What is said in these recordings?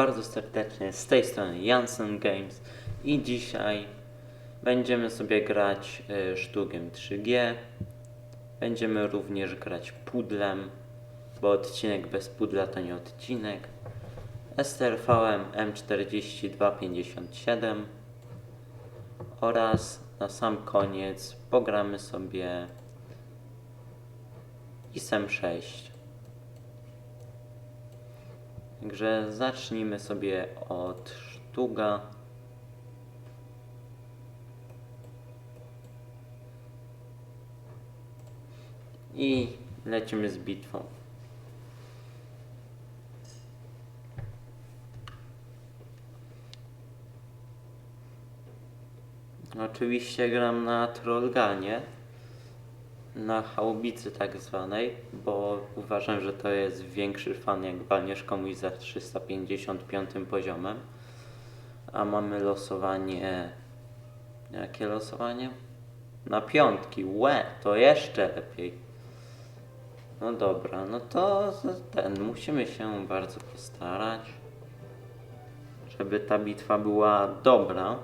bardzo serdecznie. Z tej strony Jansen Games i dzisiaj będziemy sobie grać y, sztukiem 3G. Będziemy również grać pudlem, bo odcinek bez pudla to nie odcinek. STRV M4257 oraz na sam koniec pogramy sobie ISM 6. Także zacznijmy sobie od sztuga. I lecimy z bitwą. Oczywiście gram na Trollganie, na chałubicy tak zwanej, bo uważam, że to jest większy fan jak walniesz komuś za 355 poziomem. A mamy losowanie... Jakie losowanie? Na piątki. Łe, to jeszcze lepiej. No dobra, no to ten, musimy się bardzo postarać, żeby ta bitwa była dobra.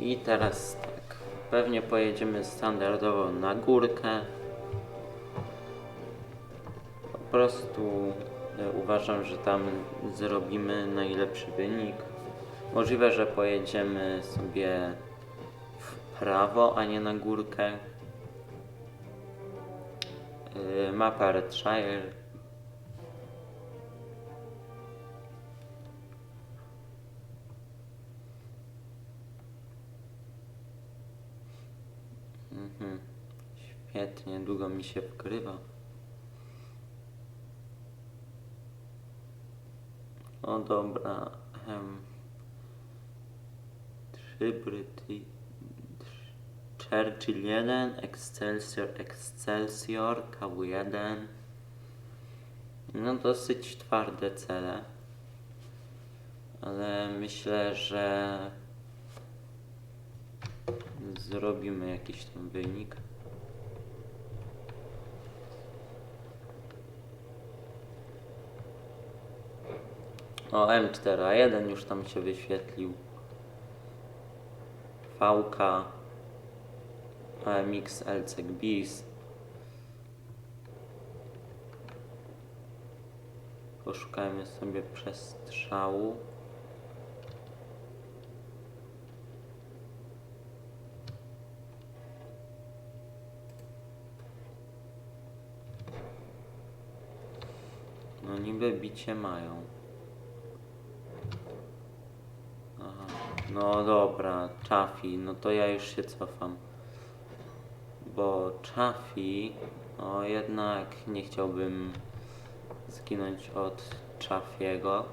I teraz tak, pewnie pojedziemy standardowo na górkę. Po prostu e, uważam, że tam zrobimy najlepszy wynik. Możliwe, że pojedziemy sobie w prawo, a nie na górkę. Yy, Mapa Redshire. Mhm. Świetnie, długo mi się wgrywa. O dobra. em, Trzy Bryty... Churchill 1, Excelsior, Excelsior, KW1. No dosyć twarde cele. Ale myślę, że zrobimy jakiś tam wynik. O, M4A1 już tam się wyświetlił. VK, AMX, LCG BIS. Poszukajmy sobie przestrzału. No niby bicie mają. Aha. No dobra, Chafi, no to ja już się cofam. Bo Chafi, no jednak nie chciałbym zginąć od Chafiego.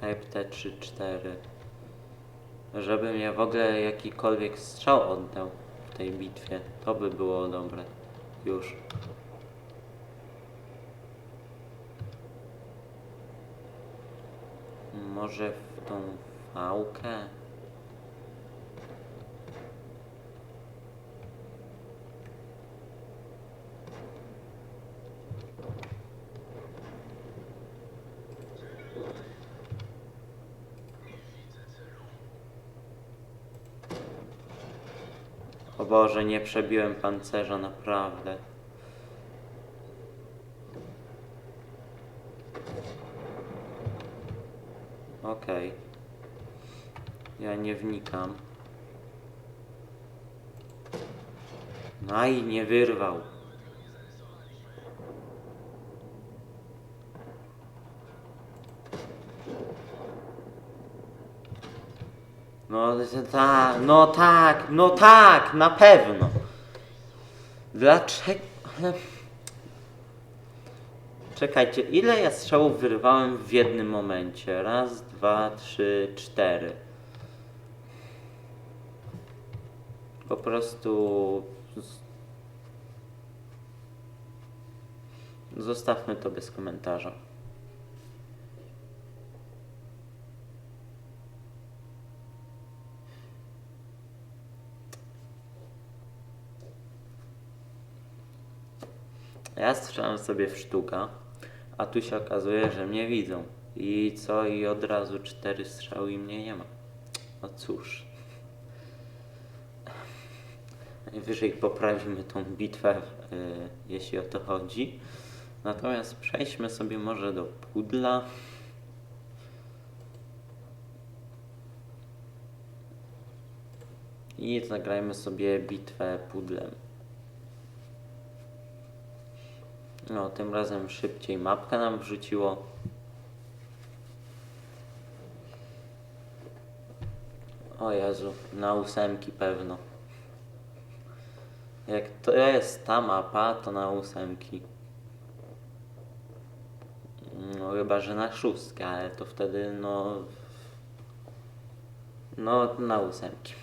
Type T3-4. Żeby mnie w ogóle jakikolwiek strzał oddał w tej bitwie. To by było dobre. Już. Może w tą fałkę? Boże, nie przebiłem pancerza, naprawdę. Okej. Ja nie wnikam. No i nie wyrwał. No tak, no tak, no tak, na pewno. Dlaczego? Ale... Czekajcie, ile ja strzałów wyrwałem w jednym momencie? Raz, dwa, trzy, cztery. Po prostu. Zostawmy to bez komentarza. Ja strzelam sobie w sztuka, a tu się okazuje, że mnie widzą. I co? I od razu cztery strzały i mnie nie ma. No cóż. Najwyżej poprawimy tą bitwę, y, jeśli o to chodzi. Natomiast przejdźmy sobie może do pudla. I zagrajmy sobie bitwę pudlem. No, tym razem szybciej mapkę nam wrzuciło. O Jezu, na ósemki pewno. Jak to jest ta mapa, to na ósemki. No chyba, że na szóstkę, ale to wtedy no... No na ósemki.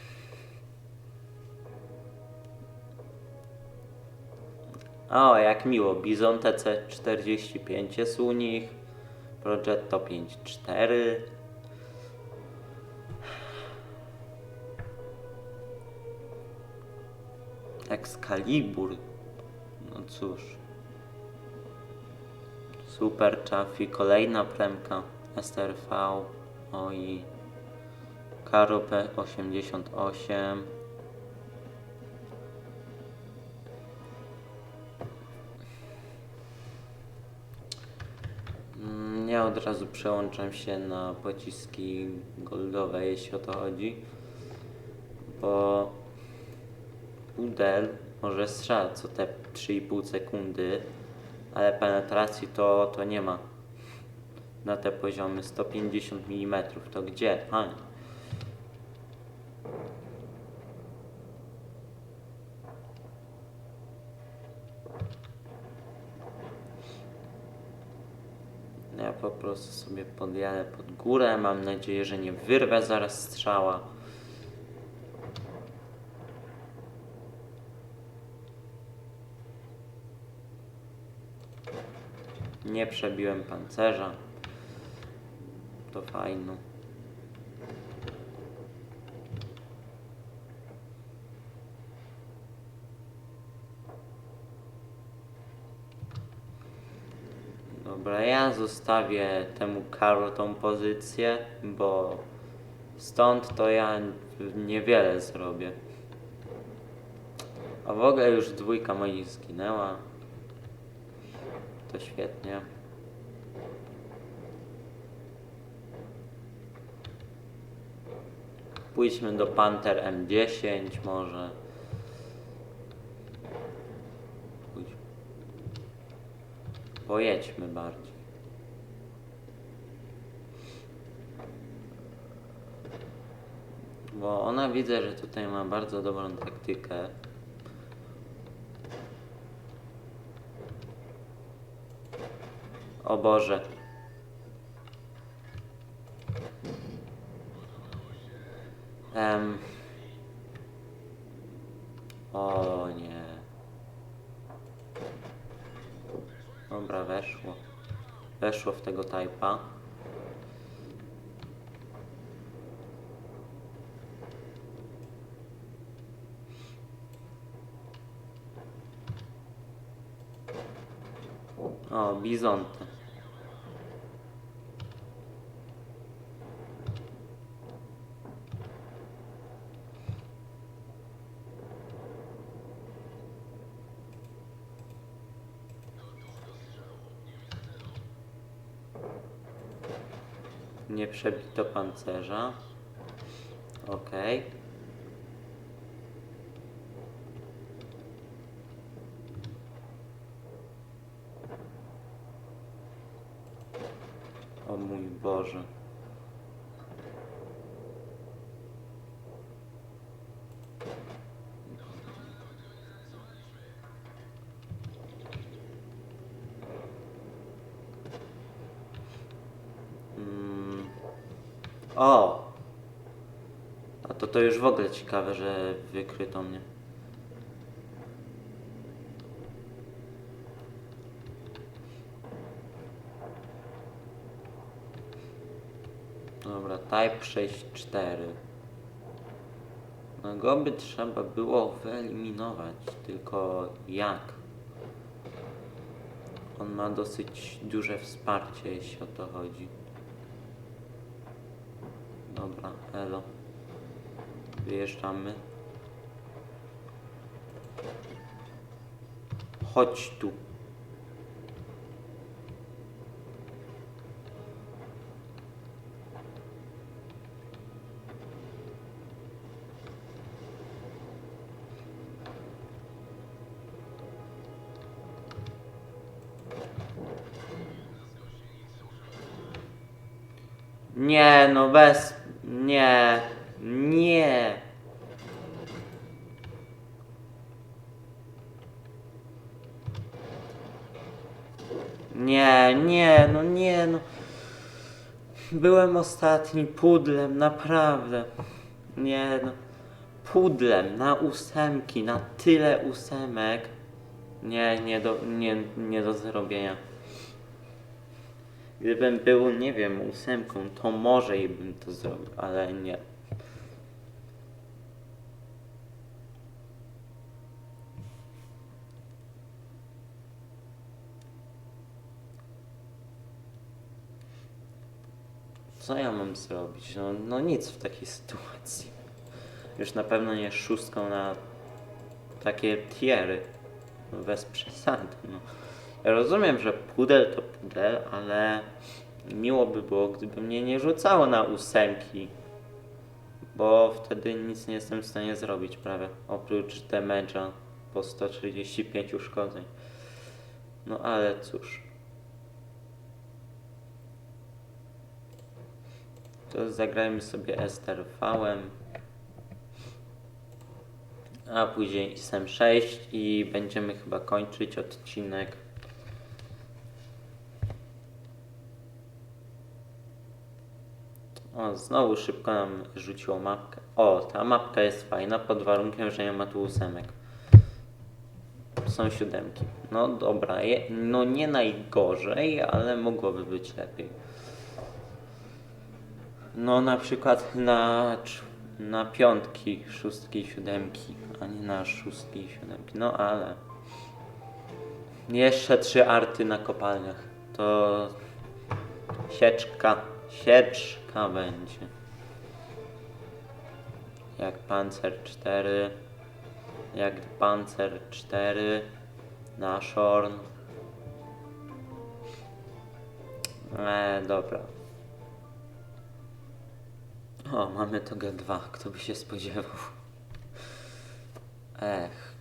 O, jak miło. Bizon TC45 jest u nich. Progetto 5.4. Excalibur. No cóż. Super Chaffee, kolejna premka SRV. Oi. Karo P88. Od razu przełączam się na pociski goldowe, jeśli o to chodzi, bo Udel może strzelać co te 3,5 sekundy, ale penetracji to, to nie ma. Na te poziomy 150 mm, to gdzie? Ja po prostu sobie podjadę pod górę. Mam nadzieję, że nie wyrwę zaraz strzała. Nie przebiłem pancerza. To fajno. Dobra, zostawię temu Karo tą pozycję, bo stąd to ja niewiele zrobię. A w ogóle już dwójka moich zginęła. To świetnie. Pójdźmy do Panther M10 może. Pójdź. Pojedźmy bardziej. Bo ona widzę, że tutaj ma bardzo dobrą taktykę. O Boże. Em. O nie. Dobra, weszło. Weszło w tego typa. O, bizonty. Nie przebito pancerza. Okej. O mój Boże. Mm. O! A to to już w ogóle ciekawe, że wykryto mnie. Dobra, Type 6.4. No go by trzeba było wyeliminować, tylko jak? On ma dosyć duże wsparcie, jeśli o to chodzi. Dobra, elo. Wyjeżdżamy. Chodź tu. Nie, no bez. Nie. Nie. Nie, nie, no nie, no. Byłem ostatni pudlem, naprawdę. Nie, no. Pudlem na ósemki, na tyle ósemek. Nie, nie do, nie, nie do zrobienia. Gdybym był, nie wiem, ósemką, to może i bym to zrobił, ale nie. Co ja mam zrobić? No, no nic w takiej sytuacji. Już na pewno nie szóstką na takie tiery. No bez przesady. No. Ja rozumiem, że pudel to pudel, ale miło by było, gdyby mnie nie rzucało na ósemki. Bo wtedy nic nie jestem w stanie zrobić prawie. Oprócz damage'a po 135 uszkodzeń. No ale cóż. To zagrajmy sobie STRV-em. A później ISM 6 i będziemy chyba kończyć odcinek. O, znowu szybko nam rzuciło mapkę. O, ta mapka jest fajna pod warunkiem, że nie ma tu ósemek. Są siódemki. No dobra, no nie najgorzej, ale mogłoby być lepiej. No na przykład na, na piątki, szóstki, siódemki, a nie na szóstki i siódemki. No ale jeszcze trzy arty na kopalniach. To sieczka, sieczka będzie. Jak Panzer 4, jak Panzer 4 na Shorn. Eee, dobra. O, mamy to G2, kto by się spodziewał. Ech.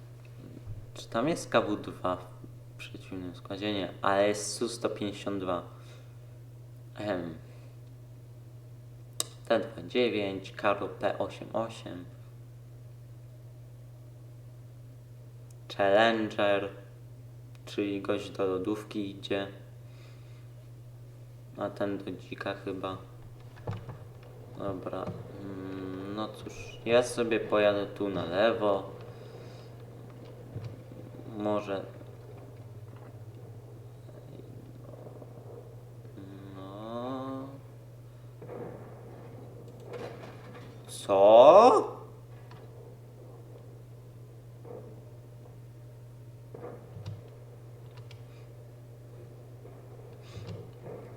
Czy tam jest KW2 w przeciwnym składzie? Nie, ale jest Su-152. M. T29, Karo P88. Challenger, czyli gość do lodówki idzie. A ten do dzika chyba. Dobra, mm, no cóż, ja sobie pojadę tu na lewo. Może. No. Co?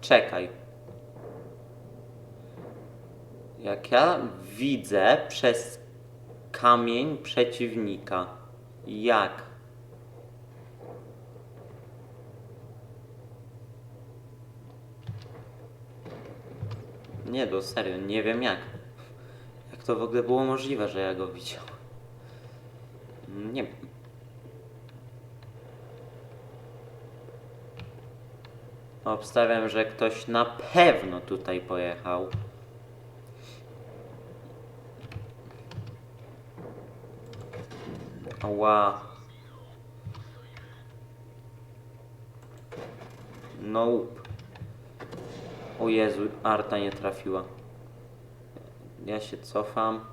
Czekaj. Jak ja widzę przez kamień przeciwnika. Jak? Nie, do serio, nie wiem jak. Jak to w ogóle było możliwe, że ja go widziałem? Nie wiem. Obstawiam, że ktoś na pewno tutaj pojechał. Ała. Nope. O Jezu, Arta nie trafiła. Ja się cofam.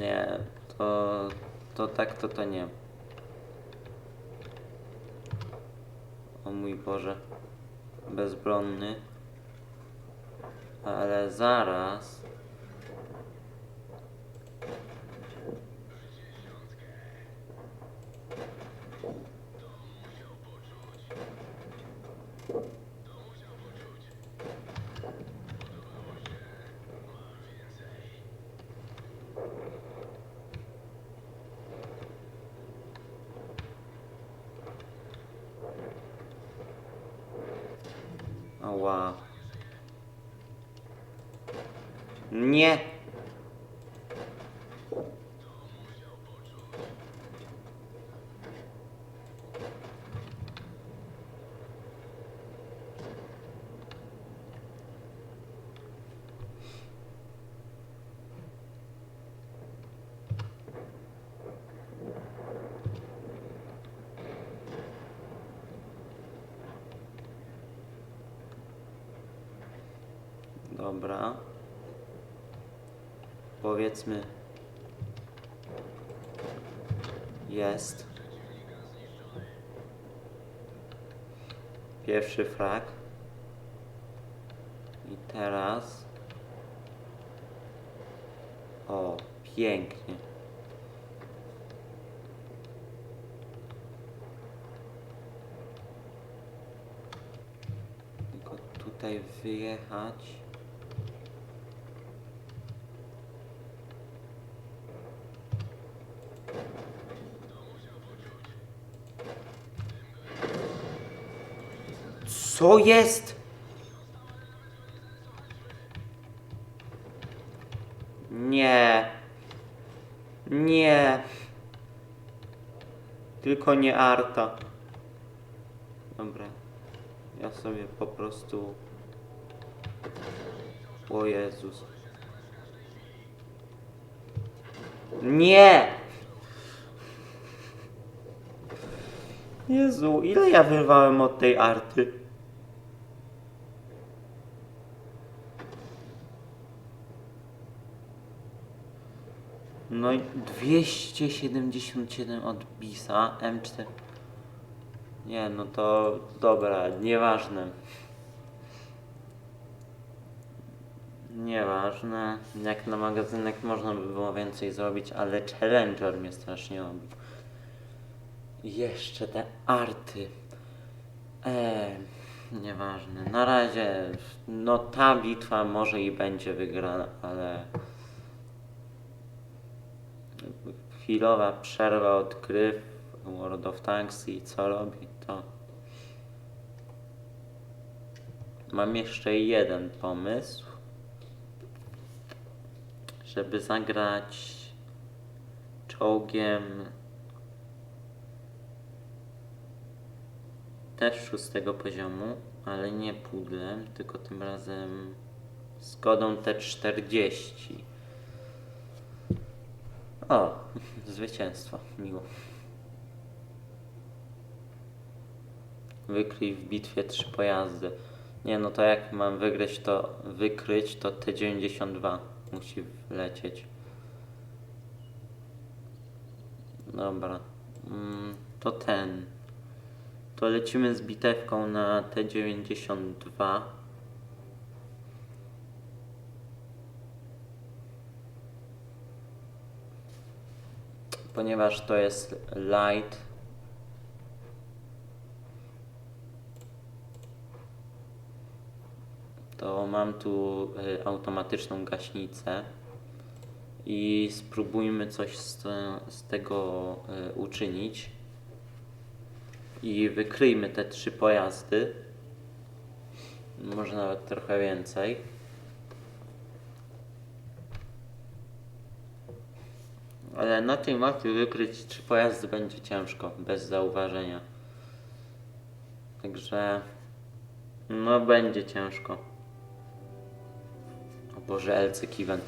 Nie, to, to tak to to nie. O mój Boże. Bezbronny. Ale zaraz. Nie! Dobra. Powiedzmy. Jest. Pierwszy frak. I teraz. O, pięknie. Tylko tutaj wyjechać. Co jest? Nie. Nie. Tylko nie Arta. Dobra. Ja sobie po prostu... O Jezus. Nie! Jezu, ile ja wyrwałem od tej arty? No i 277 od Bisa, M4. Nie, no to dobra, nieważne. Nieważne. Jak na magazynek można by było więcej zrobić, ale Challenger mnie strasznie robi. Jeszcze te arty. Eee, nieważne. Na razie, no ta bitwa może i będzie wygrana, ale chwilowa przerwa od gry w World of Tanks i co robi to. Mam jeszcze jeden pomysł, żeby zagrać czołgiem też szóstego poziomu, ale nie pudlem, tylko tym razem Skodą T40. O, zwycięstwo, miło. Wykryj w bitwie trzy pojazdy. Nie no to jak mam wygrać to wykryć to T92 musi wlecieć. Dobra. Mm, to ten. To lecimy z bitewką na T92. Ponieważ to jest light. To mam tu y, automatyczną gaśnicę i spróbujmy coś z, z tego y, uczynić i wykryjmy te trzy pojazdy. Może nawet trochę więcej. Ale na tej mapie wykryć trzy pojazdy będzie ciężko, bez zauważenia. Także no będzie ciężko. O Boże, LC Kiven.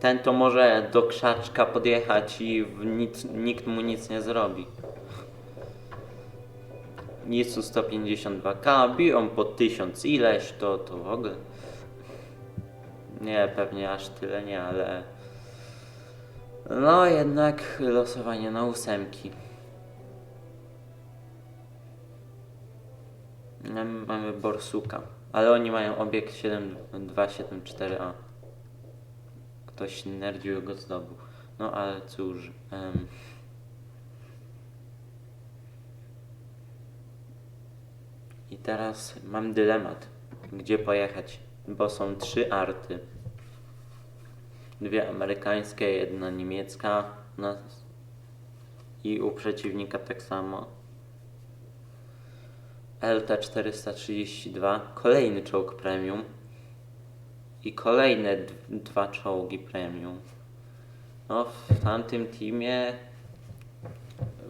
Ten to może do krzaczka podjechać i nic, nikt mu nic nie zrobi. Nicu 152k, biją po 1000 ileś, to, to w ogóle. Nie, pewnie aż tyle nie, ale... No jednak losowanie na ósemki. Mamy- Borsuka, ale oni mają obiekt 7274A. Ktoś nerdził go zdobył. No ale cóż. em, I teraz mam dylemat, gdzie pojechać, bo są trzy arty. Dwie amerykańskie, jedna niemiecka na... i u przeciwnika tak samo. LT-432, kolejny czołg premium i kolejne dwa czołgi premium. No, w tamtym teamie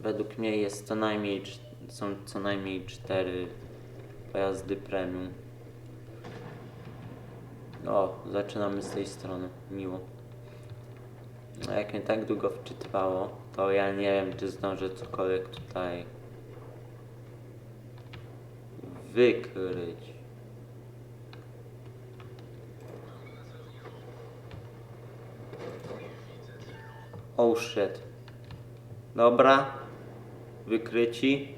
według mnie jest co najmniej, są co najmniej cztery pojazdy premium. O, zaczynamy z tej strony. Miło. A jak mnie tak długo wczytywało, to ja nie wiem, czy zdążę cokolwiek tutaj wykryć. Oh shit. Dobra. Wykryci.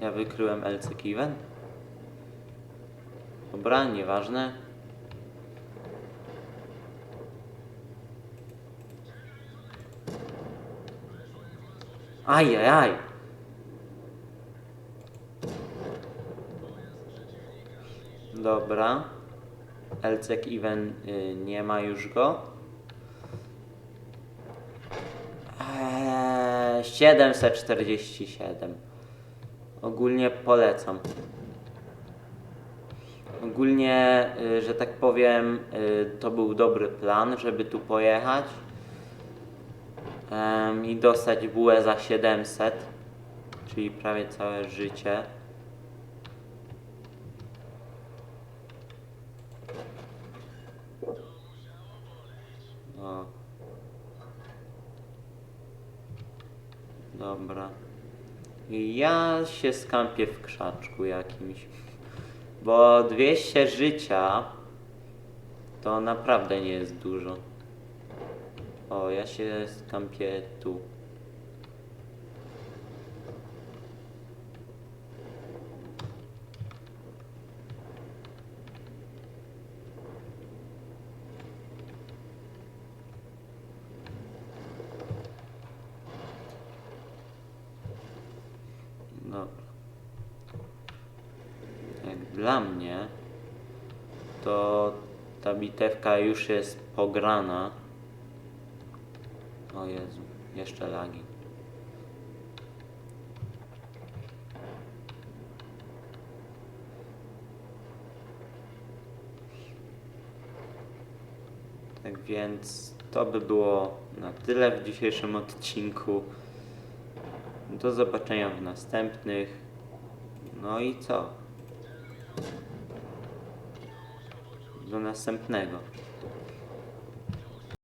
Ja wykryłem LC Kiven. Dobra, nieważne. Ajajaj. Dobra. Elcek Even y, nie ma już go. Eee, 747. Ogólnie polecam. Ogólnie, y, że tak powiem, y, to był dobry plan, żeby tu pojechać i dostać bułę za 700, czyli prawie całe życie. No. Dobra. Ja się skampię w krzaczku jakimś. Bo 200 życia to naprawdę nie jest dużo. O, ja się skampię tu. Dobra. Jak dla mnie, to ta bitewka już jest pograna. O Jezu, jeszcze lagi. Tak więc to by było na tyle w dzisiejszym odcinku. Do zobaczenia w następnych. No i co? Do następnego.